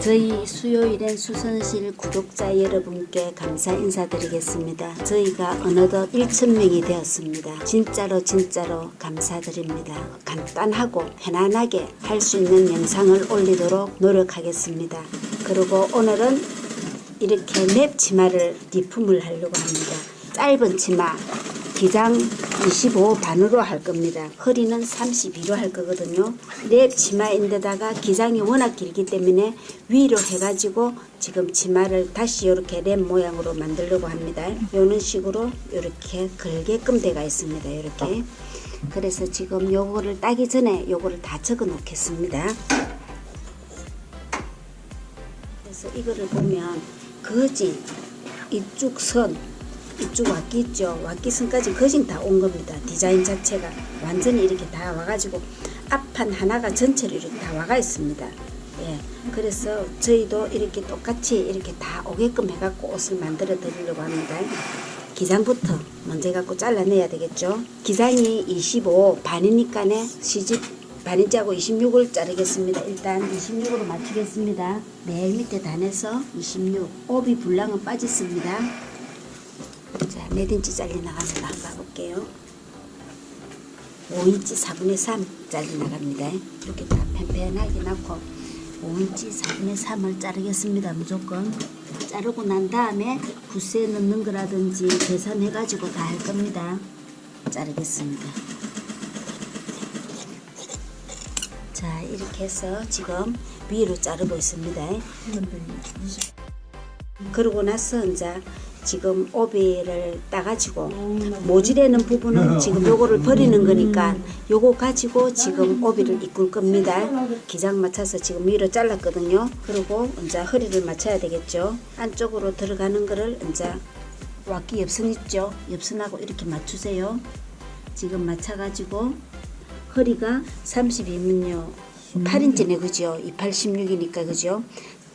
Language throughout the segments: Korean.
저희 수요일엔 수선실 구독자 여러분께 감사 인사드리겠습니다. 저희가 어느덧 1,000명이 되었습니다. 진짜로 진짜로 감사드립니다. 간단하고 편안하게 할 수 있는 영상을 올리도록 노력하겠습니다. 그리고 오늘은 이렇게 맵 치마를 리품을 하려고 합니다. 짧은 치마 기장 25 반으로 할 겁니다. 허리는 32로 할 거거든요. 랩 치마인데다가 기장이 워낙 길기 때문에 위로 해가지고 지금 치마를 다시 이렇게 랩 모양으로 만들려고 합니다. 이런 식으로 이렇게 걸게끔 돼가 있습니다. 이렇게. 그래서 지금 요거를 따기 전에 요거를 다 적어 놓겠습니다. 그래서 이거를 보면 거진 이쪽 선 이쪽 왁기 있죠. 왁기 선까지 거진 다 온 겁니다. 디자인 자체가 완전히 이렇게 다 와가지고 앞판 하나가 전체로 이렇게 다 와가 있습니다. 예. 그래서 저희도 이렇게 똑같이 이렇게 다 오게끔 해갖고 옷을 만들어 드리려고 합니다. 기장부터 먼저 해갖고 잘라내야 되겠죠. 기장이 25 반이니까네. 시집 반인자고 26을 자르겠습니다. 일단 26으로 맞추겠습니다. 맨 밑에 단에서 26.帯불량은 빠졌습니다. 자, 몇 인치 잘려나갑니다. 한번 봐볼게요. 5인치 4분의 3 잘려나갑니다. 이렇게 다 팽팽하게 넣고 5인치 4분의 3을 자르겠습니다. 무조건. 자르고 난 다음에 붓에 넣는 거라든지 계산해가지고 다 할 겁니다. 자르겠습니다. 자 이렇게 해서 지금 위로 자르고 있습니다. 그러고 나서 이제 지금 오비를 따가지고 모질에는 부분은 지금 요거를 버리는 거니까 요거 가지고 지금 오비를 이끌 겁니다. 기장 맞춰서 지금 위로 잘랐거든요. 그리고 이제 허리를 맞춰야 되겠죠. 안쪽으로 들어가는 거를 이제 왁기 옆선 있죠. 옆선하고 이렇게 맞추세요. 지금 맞춰가지고 허리가 32면요. 8인치네 그죠? 28, 16이니까 그죠?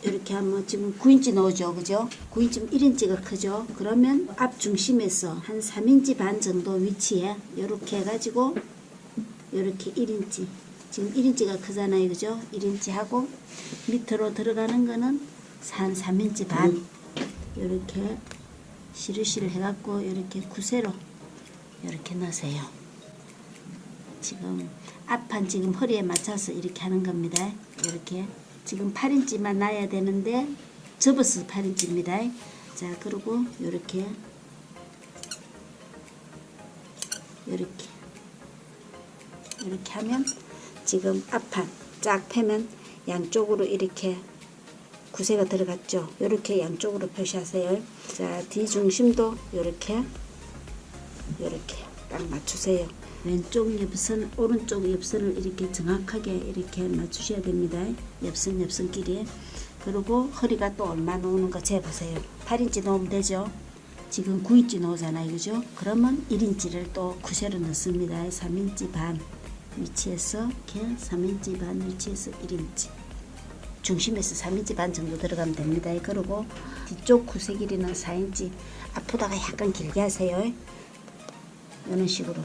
이렇게 하면 지금 9인치 나오죠 그죠? 9인치면 1인치가 크죠? 그러면 앞 중심에서 한 3인치 반 정도 위치에 이렇게 해가지고 이렇게 1인치 지금 1인치가 크잖아요 그죠? 1인치 하고 밑으로 들어가는 거는 한 3인치 반 이렇게 시루시를 해갖고 이렇게 구세로 이렇게 넣으세요. 지금 앞판 지금 허리에 맞춰서 이렇게 하는 겁니다. 이렇게 지금 8인치만 놔야 되는데 접어서 8인치입니다. 자 그리고 이렇게 이렇게 이렇게 하면 지금 앞판 쫙 펴면 양쪽으로 이렇게 구세가 들어갔죠. 이렇게 양쪽으로 표시하세요. 자 뒤 중심도 이렇게 이렇게 딱 맞추세요. 왼쪽 옆선, 오른쪽 옆선을 이렇게 정확하게 이렇게 맞추셔야 됩니다. 옆선, 옆선끼리. 그리고 허리가 또 얼마 나오는 거 재보세요. 8인치 넣으면 되죠. 지금 9인치 넣잖아요. 그죠? 그러면 1인치를 또 구세로 넣습니다. 3인치 반 위치에서 이렇게 3인치 반 위치에서 1인치. 중심에서 3인치 반 정도 들어가면 됩니다. 그리고 뒤쪽 구세 길이는 4인치 앞보다가 약간 길게 하세요. 이런 식으로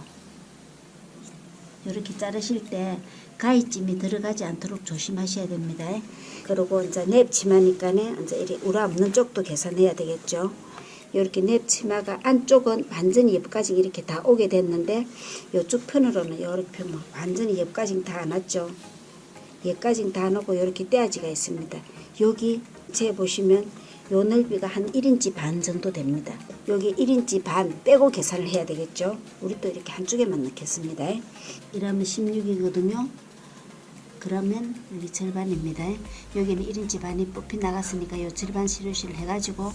이렇게 자르실 때 가위찜이 들어가지 않도록 조심하셔야 됩니다. 그리고 이제 냅 치마니까네 이제 이리 우라 없는 쪽도 계산해야 되겠죠. 이렇게 냅 치마가 안쪽은 완전히 옆까지 이렇게 다 오게 됐는데 이쪽 편으로는 이렇게 펴면 완전히 옆까지 다 안 왔죠. 얘까지 다 넣고 이렇게 떼아지가 있습니다. 여기 재 보시면 요 넓이가 한 1인치 반 정도 됩니다. 여기 1인치 반 빼고 계산을 해야 되겠죠. 우리 또 이렇게 한쪽에만 넣겠습니다. 이러면 16이거든요. 그러면 여기 절반입니다. 여기는 1인치 반이 뽑히 나갔으니까 요 절반 시루시를 해가지고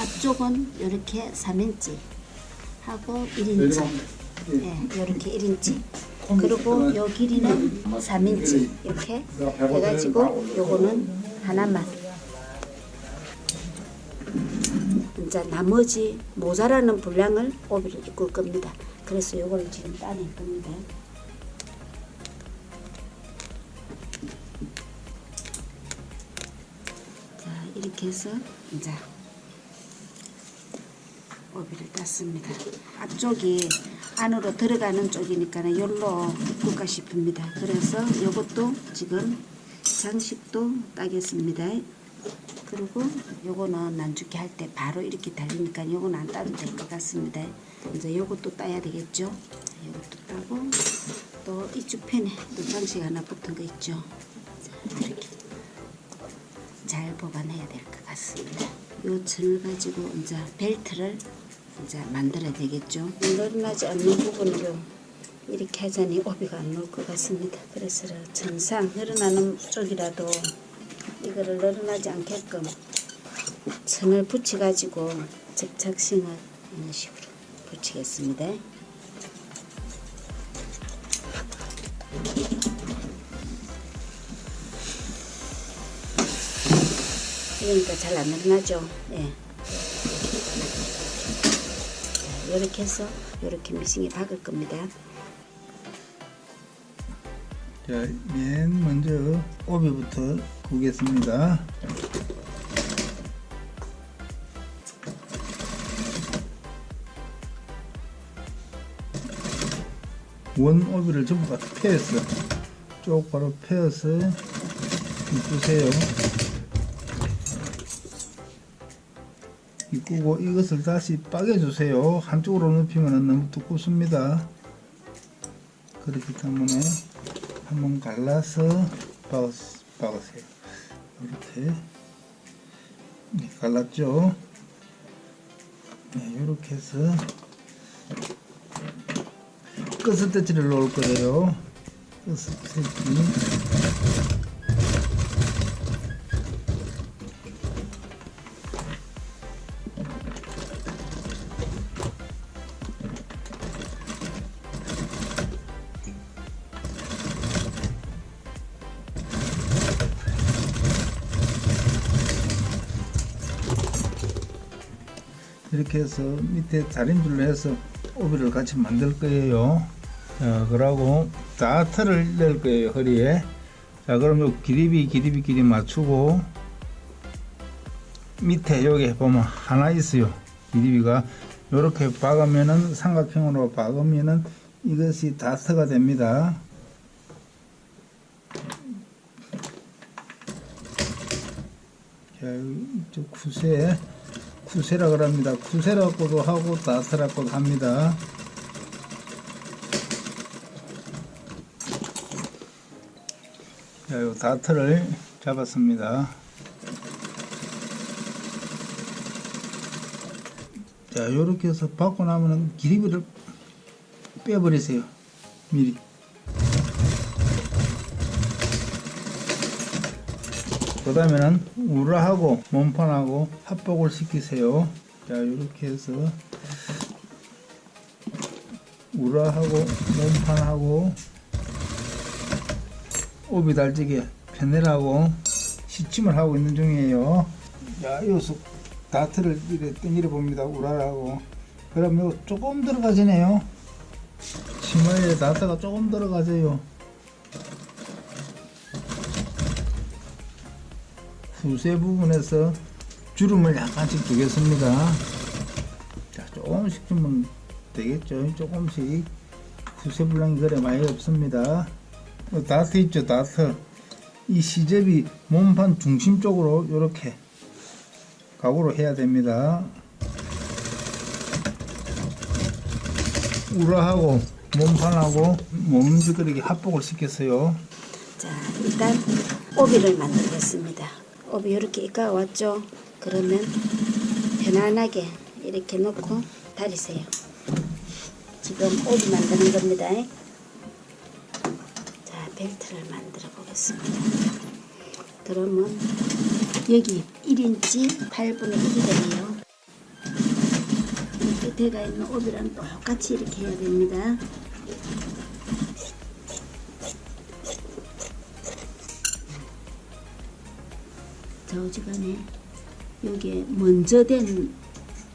앞쪽은 이렇게 3인치 하고 1인치 예, 이렇게 1인치 그리고 요 길이는 3인치 이렇게 해가지고 요거는 하나만 이제 나머지 모자라는 분량을 오비를 이끌 겁니다. 그래서 요걸 지금 따낼 겁니다. 자 이렇게 해서 이제 오비를 땄습니다. 앞쪽이 안으로 들어가는 쪽이니까 열로 볼까 싶습니다. 그래서 이것도 지금 장식도 따겠습니다. 그리고 요거는 난죽기 할 때 바로 이렇게 달리니까 요거는 안 따도 될 것 같습니다. 이제 요것도 따야 되겠죠. 요것도 따고 또 이쪽 편에 또 장식 하나 붙은 거 있죠. 자, 이렇게 잘 보관해야 될 것 같습니다. 요 천을 가지고 이제 벨트를 이제 만들어야 되겠죠. 늘어나지 않는 부분으로 이렇게 하자니 오비가 안 나올 것 같습니다. 그래서 정상 늘어나는 쪽이라도 이거를 늘어나지 않게끔 선을 붙여가지고 접착싱을 이런 식으로 붙이겠습니다. 이러니까 잘 안 늘어나죠. 예. 자, 이렇게 해서 이렇게 미싱에 박을 겁니다. 자, 맨 먼저 오비부터 구겠습니다. 원 오비를 전부 다 패였어. 쪽 바로 패어서 이쁘세요. 이쁘고 이것을 다시 빠개주세요. 한쪽으로 눕히면 너무 두껍습니다. 그렇기 때문에 한번 갈라서 박으, 박으세요. 이렇게 네, 갈랐죠? 네, 이렇게 해서 끝스대치를 놓을 거예요. 끝스대치 이렇게 해서 밑에 다림줄로 해서 오비를 같이 만들 거예요. 자, 그러고 다트를 낼 거예요, 허리에. 자, 그럼 요 기립이, 기립이, 길이 맞추고 밑에 여기 보면 하나 있어요. 기립이가 이렇게 박으면은 삼각형으로 박으면은 이것이 다트가 됩니다. 자, 이쪽 구세. 쿠세라 그럽니다. 쿠세라고도 하고 다스라고도 합니다. 자, 요 다트를 잡았습니다. 자, 요렇게 해서 받고 나면은 기리비를 빼버리세요. 미리. 그 다음에는 우라하고 몸판하고 합복을 시키세요. 자, 이렇게 해서 우라하고 몸판하고 오비 달지게 편내라고 시침을 하고 있는 중이에요. 자, 여기서 다트를 이래 땡기려 봅니다. 우라라고. 그럼 요 조금 들어가지네요. 치마에 다트가 조금 들어가져요. 후세 부분에서 주름을 약간씩 주겠습니다. 자, 조금씩 주면 되겠죠. 조금씩. 후세 불량이 그래 많이 없습니다. 어, 다트 있죠, 다트. 이 시접이 몸판 중심 쪽으로 이렇게 각오로 해야 됩니다. 우라하고 몸판하고 몸지그리기 합복을 시켰어요. 자, 일단 오비를 만들겠습니다. 오비 이렇게 이까 왔죠? 그러면 편안하게 이렇게 놓고 다리세요. 지금 오비 만드는 겁니다. 자, 벨트를 만들어 보겠습니다. 그러면 여기 1인치 8분의 1이 되네요. 끝에가 있는 오비랑 똑같이 이렇게 해야 됩니다. 저지간에 여기에 먼저 된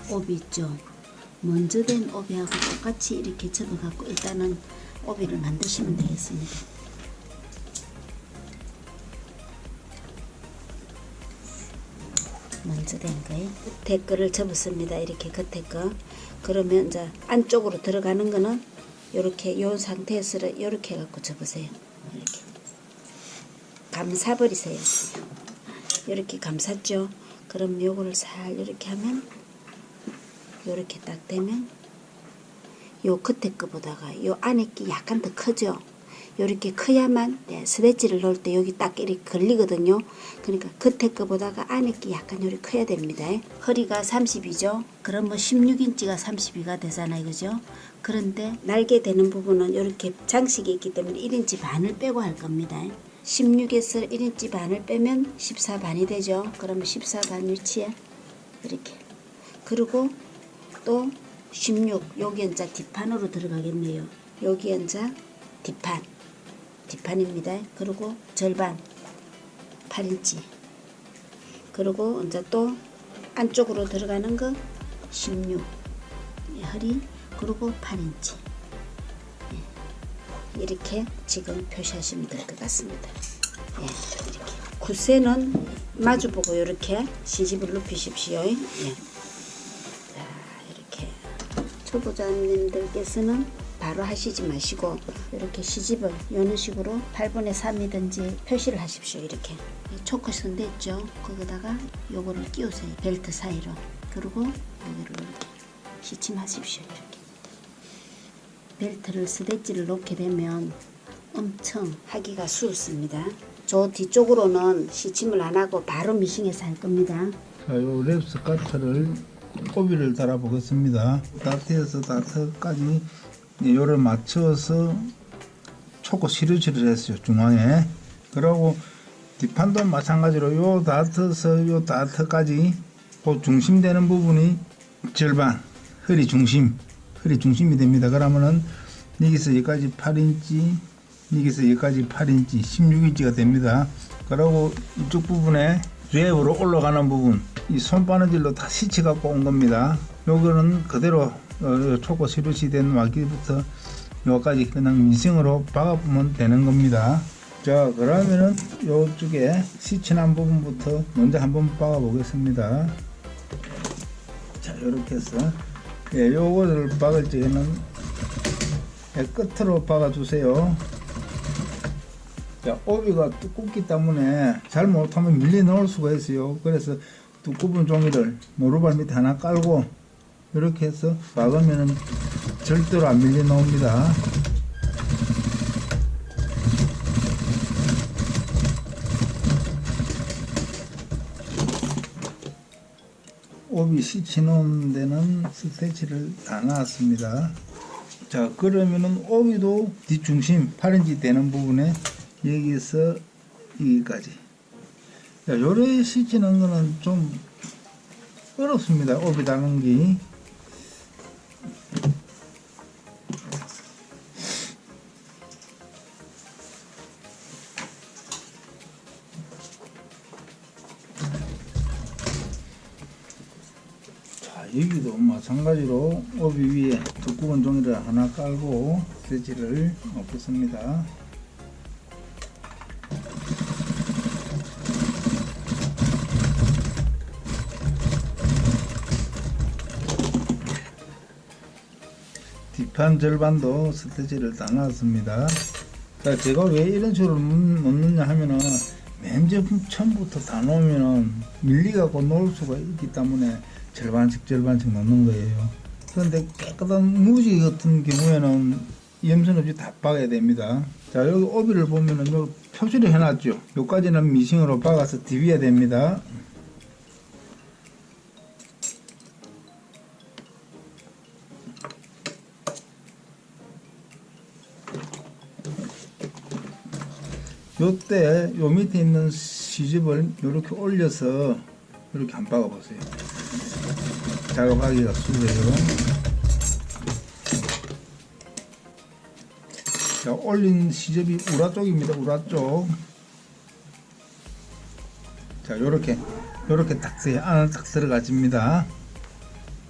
오비 있죠. 먼저 된 오비하고 똑같이 이렇게 접어갖고 일단은 오비를 만드시면 되겠습니다. 먼저 된 거에 끝에 거를 접었습니다. 이렇게 겉에 거. 그러면 이제 안쪽으로 들어가는 거는 이렇게 요 상태에서 이렇게 해갖고 접으세요. 이렇게 감사버리세요. 이렇게 감쌌죠. 그럼 요거를 살 이렇게 하면 요렇게 딱 되면 요 끝에 거보다가 요 안에 게 약간 더 크죠. 요렇게 커야만 네, 스레치를 넣을 때 여기 딱 이렇게 걸리거든요. 그러니까 겉에 거보다가 안에 게 약간 요렇게 커야 됩니다. 허리가 30이죠. 그러면 16인치가 32가 되잖아요. 그죠? 그런데 날개 되는 부분은 이렇게 장식이 있기 때문에 1인치 반을 빼고 할 겁니다. 16에서 1인치 반을 빼면 14반이 되죠. 그러면 14반 위치에 이렇게. 그리고 또 16, 여기 이제 뒷판으로 들어가겠네요. 여기 이제 뒷판. 뒷판입니다. 그리고 절반 8인치. 그리고 이제 또 안쪽으로 들어가는 거 16. 예, 허리 그리고 8인치. 예, 이렇게 지금 표시하시면 될 것 같습니다. 예, 이렇게. 구세는 마주보고 이렇게 시집을 눕히십시오. 예. 자, 이렇게 초보자님들께서는 바로 하시지 마시고 이렇게 시집을 이런 식으로 8분의 3이든지 표시를 하십시오. 이렇게 이 초커선 됐죠? 거기다가 요거를 끼우세요. 벨트 사이로. 그리고 여기를 이렇게 시침하십시오. 벨트를 스대지를 놓게 되면 엄청 하기가 수습니다. 저 뒤쪽으로는 시침을 안 하고 바로 미싱해서 할 겁니다. 자, 요 랩스 카트를 꼬비를 달아 보겠습니다. 다트에서 다트까지 요를 맞춰서 초코 시루치를 했어요. 중앙에. 그리고 뒷판도 마찬가지로 요 다트에서 요 다트까지 그 중심되는 부분이 절반 허리 중심 허리 중심이 됩니다. 그러면은 여기서 여기까지 8인치 여기서 여기까지 8인치 16인치가 됩니다. 그리고 이쪽 부분에 랩으로 올라가는 부분 이 손바느질로 다 시치 갖고 온 겁니다. 요거는 그대로 어, 초코 시루시 된 와기부터 여기까지 그냥 미싱으로 박아보면 되는 겁니다. 자 그러면은 요쪽에 시친한 부분부터 먼저 한번 박아 보겠습니다. 자 이렇게 해서 예, 요거를 박을 적에는 예, 끝으로 박아 주세요. 자, 오비가 두껍기 때문에 잘 못하면 밀려 넣을 수가 있어요. 그래서 두꺼운 종이를 모루발 밑에 하나 깔고 이렇게 해서 박으면은 절대로 안 밀려 나옵니다. 오비 시치놓은 데는 스테치를 다 놨습니다. 자 그러면은 오비도 뒷중심 8인치 되는 부분에 여기서 여기까지. 자 요래 시치는 거는 좀 어렵습니다. 오비 다는 여기도 마찬가지로 오비 위에 두꺼운 종이를 하나 깔고 스테치를 놓겠습니다 뒷판 절반도 스테치를 다 놨습니다. 자, 제가 왜 이런 식으로 놓- 놓느냐 하면은 맨 처음부터 다 놓으면은 밀리갖고 놓을 수가 있기 때문에 절반씩 절반씩 놓는 거예요. 그런데 깨끗한 무지 같은 경우에는 염선 없이 다 박아야 됩니다. 자, 여기 오비를 보면은 요 표시를 해놨죠. 요까지는 미싱으로 박아서 디비야 됩니다. 요때 요 밑에 있는 시집을 이렇게 올려서 이렇게 한 박아 보세요. 작업하기가 수고해요. 자, 올린 시접이 우라 쪽입니다. 우라 쪽. 자, 요렇게 요렇게 딱 세, 안을 딱 들어가집니다.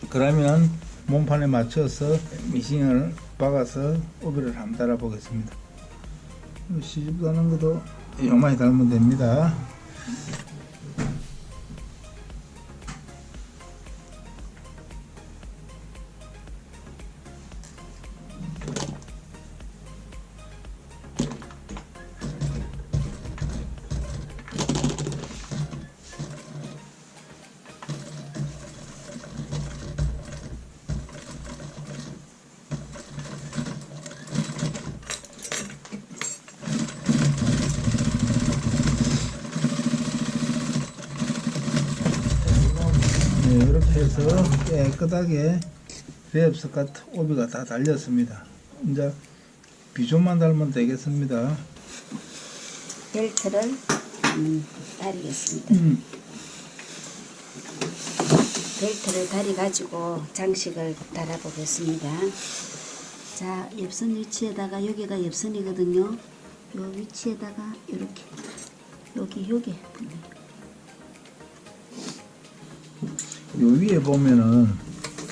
그러면 몸판에 맞춰서 미싱을 박아서 오비를 한번 달아 보겠습니다. 시집 가는 것도 요만히 달면 됩니다. 해서 깨끗하게 랩스 같은 오비가 다 달렸습니다. 이제 비좀만 달면 되겠습니다. 벨트를 음, 다리겠습니다. 음, 벨트를 다리 가지고 장식을 달아 보겠습니다. 자, 옆선 위치에다가 여기가 옆선이거든요. 요 위치에다가 이렇게 여기 여기 요 위에 보면은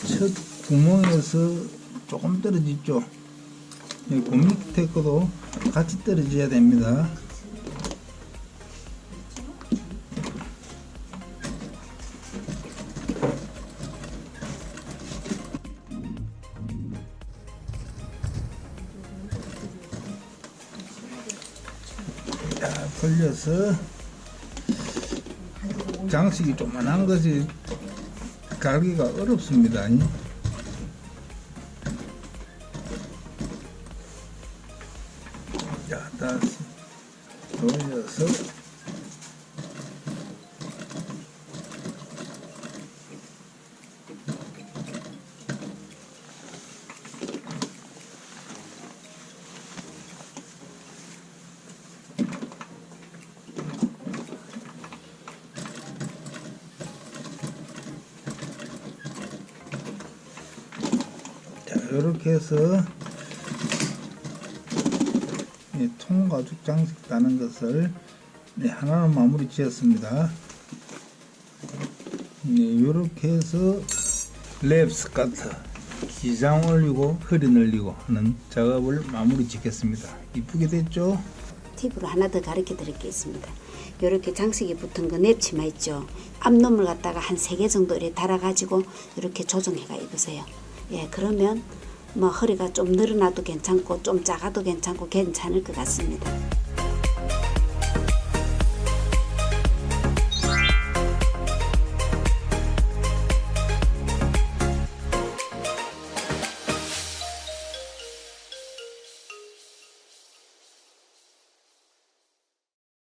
첫 구멍에서 조금 떨어지죠. 이그 밑에 것도 같이 떨어져야 됩니다. 자, 돌려서 장식이 조만한 것이 갈기가 어렵습니다. 이렇게 해서 이 통가죽 장식 다는 것을 네, 하나는 마무리 지었습니다. 네, 이렇게 해서 랩 스카트 기장 올리고 허리 늘리고 하는 작업을 마무리 짓겠습니다. 이쁘게 됐죠? 팁으로 하나 더 가르쳐 드릴 게 있습니다. 이렇게 장식이 붙은 거 냅치마 있죠. 앞놈을 갖다가 한 세 개 정도 이렇게 달아가지고 이렇게 조정해가 입으세요. 예, 그러면 뭐 허리가 좀 늘어나도 괜찮고 좀 작아도 괜찮고 괜찮을 것 같습니다.